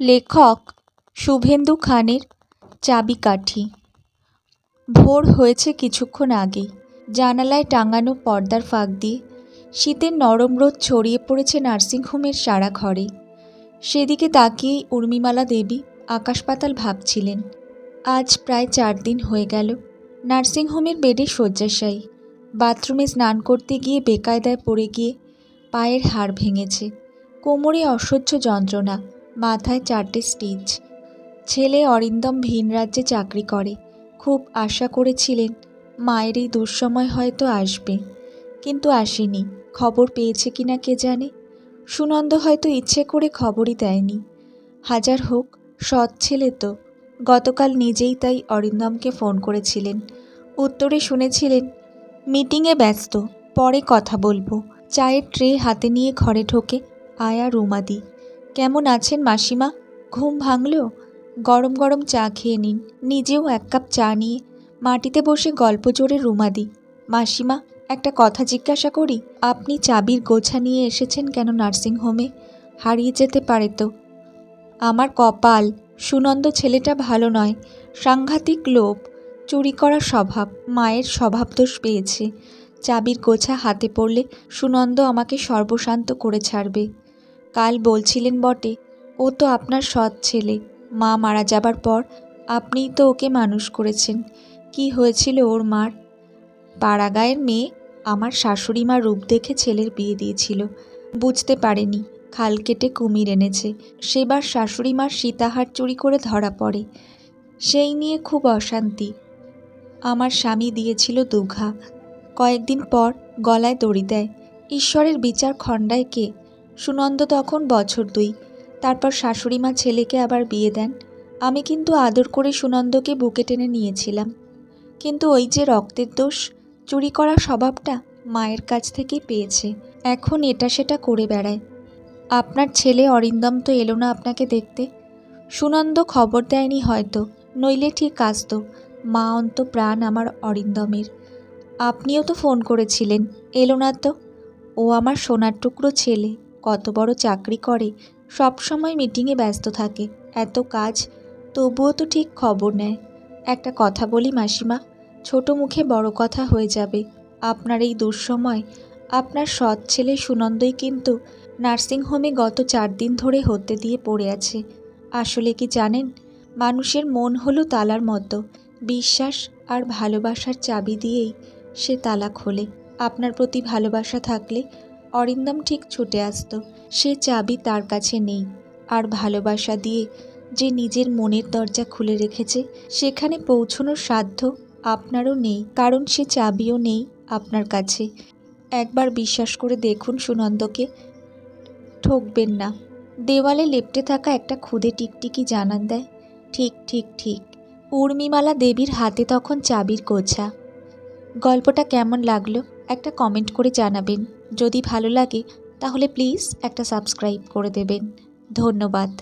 লেখক শুভেন্দু খানের চাবিকাঠি। ভোর হয়েছে কিছুক্ষণ আগেই জানালায় টাঙানো পর্দার ফাঁক দিয়ে শীতের নরম রোদ ছড়িয়ে পড়েছে নার্সিংহোমের সারা ঘরে। সেদিকে তাকিয়েই উর্মিমালা দেবী আকাশ পাতাল ভাবছিলেন। আজ প্রায় চার দিন হয়ে গেল নার্সিংহোমের বেডে শয্যাশায়ী। বাথরুমে স্নান করতে গিয়ে বেকায়দায় পড়ে গিয়ে পায়ের হাড় ভেঙেছে। কোমরে অসহ্য যন্ত্রণা। মাথায় চারটে স্টিচ। ছেলে অরিন্দম ভিন রাজ্যে চাকরি করে। খুব আশা করেছিলেন, মায়ের এই দুঃসময় হয়তো আসবে। কিন্তু আসেনি। খবর পেয়েছে কিনা কে জানে? সুনন্দ হয়তো ইচ্ছে করে খবরই দেয়নি। হাজার হোক, সৎ ছেলে তো। গতকাল নিজেই তাই অরিন্দমকে ফোন করেছিলেন। উত্তরে শুনেছিলেন, মিটিংয়ে ব্যস্ত, পরে কথা বলব। চায়ের ট্রে হাতে নিয়ে ঘরে ঢোকে আয়া রুমাদি। কেমন আছেন মাসিমা? ঘুম ভাঙলো? গরম গরম চা খেয়ে নিন। নিজেও এক কাপ চা নিয়ে মাটিতে বসে গল্প জোরে রুমাদি মাসিমা, একটা কথা জিজ্ঞাসা করি, আপনি চাবির গোছা নিয়ে এসেছেন কেন নার্সিংহোমে? হারিয়ে যেতে পারে তো। আমার কপাল, সুনন্দ ছেলেটা ভালো নয়, সাংঘাতিক লোভ, চুরি করা স্বভাব, মায়ের স্বভাব দোষ পেয়েছে। চাবির গোছা হাতে পড়লে সুনন্দ আমাকে সর্বশান্ত করে ছাড়বে। কাল বলছিলেন বটে, ও তো আপনার সৎ ছেলে। মা মারা যাবার পর আপনিই তো ওকে মানুষ করেছেন। কি হয়েছিল ওর মার? পাড়াগাঁয়ের মেয়ে আমার শাশুড়ি মা রূপ দেখে ছেলের বিয়ে দিয়েছিল। বুঝতে পারেনি, খাল কেটে কুমির এনেছে। সেবার শাশুড়ি মার সীতাহার চুরি করে ধরা পড়ে। সেই নিয়ে খুব অশান্তি। আমার স্বামী দিয়েছিল দুঘা। কয়েকদিন পর গলায় দড়ি দেয়। ঈশ্বরের বিচার খণ্ডায় কে? সুনন্দ তখন বছর দুই। তারপর শাশুড়ি মা ছেলেকে আবার বিয়ে দেন। আমি কিন্তু আদর করে সুনন্দকে বুকে টেনে নিয়েছিলাম। কিন্তু ওই যে রক্তের দোষ, চুরি করার স্বভাবটা মায়ের কাছ থেকেই পেয়েছে। এখন এটা সেটা করে বেড়ায়। আপনার ছেলে অরিন্দম তো এলো না আপনাকে দেখতে। সুনন্দ খবর দেয়নি হয়তো, নইলে ঠিক আসতো। মা অন্ত প্রাণ আমার অরিন্দমের। আপনিও তো ফোন করেছিলেন, এলো না তো। ও আমার সোনার টুকরো ছেলে। কত বড় চাকরি করে, সব সময় মিটিংয়ে ব্যস্ত থাকে, এত কাজ, তবুও তো ঠিক খবর নেয়। একটা কথা বলি মাসিমা, ছোট মুখে বড় কথা হয়ে যাবে। আপনার এই দুঃসময়, আপনার সৎ ছেলে সুনন্দই কিন্তু নার্সিংহোমে গত চার দিন ধরে হতে দিয়ে পড়ে আছে। আসলে কি জানেন, মানুষের মন হলো তালার মতো, বিশ্বাস আর ভালোবাসার চাবি দিয়েই সে তালা খোলে। আপনার প্রতি ভালোবাসা থাকলে অরিন্দম ঠিক ছুটে আসতো। সে চাবি তার কাছে নেই। আর ভালোবাসা দিয়ে যে নিজের মনের দরজা খুলে রেখেছে, সেখানে পৌঁছনোর সাধ্য আপনারও নেই। কারণ সে চাবিও নেই আপনার কাছে। একবার বিশ্বাস করে দেখুন সুনন্দকে। ঠকবেন না। দেওয়ালে লেপ্টে থাকা একটা খুদে টিকটিকি জানান দেয়, ঠিক ঠিক ঠিক। উর্মিমালা দেবীর হাতে তখন চাবির গোছা। গল্পটা কেমন লাগল? একটা কমেন্ট করে জানাবেন। যদি ভালো লাগে তাহলে প্লিজ একটা সাবস্ক্রাইব করে দেবেন। ধন্যবাদ।